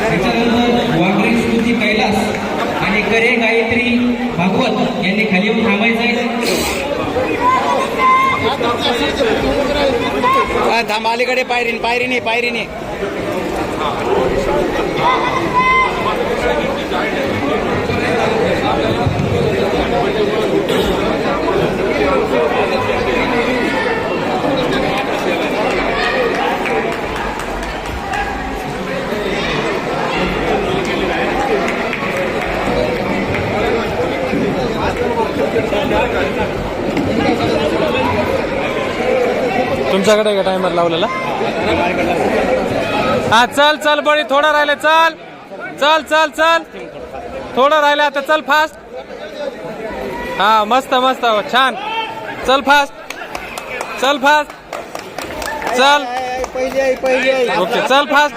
त्याच्यानंतर वाघरी स्मृती कैलास आणि करे गायत्री भागवत यांनी खाली येऊन थांबायचंय आहे थांबा अलीकडे पायरीन पायरीने पायरीने. तुमच्याकडे का टायमर लावलेला? हा चल चल बळी थोडं राहिले चल. चल चल चल. थोडं राहिले आता चल फास्ट हा मस्त मस्त छान. चल फास्ट चल फास्ट चल. ओके चल फास्ट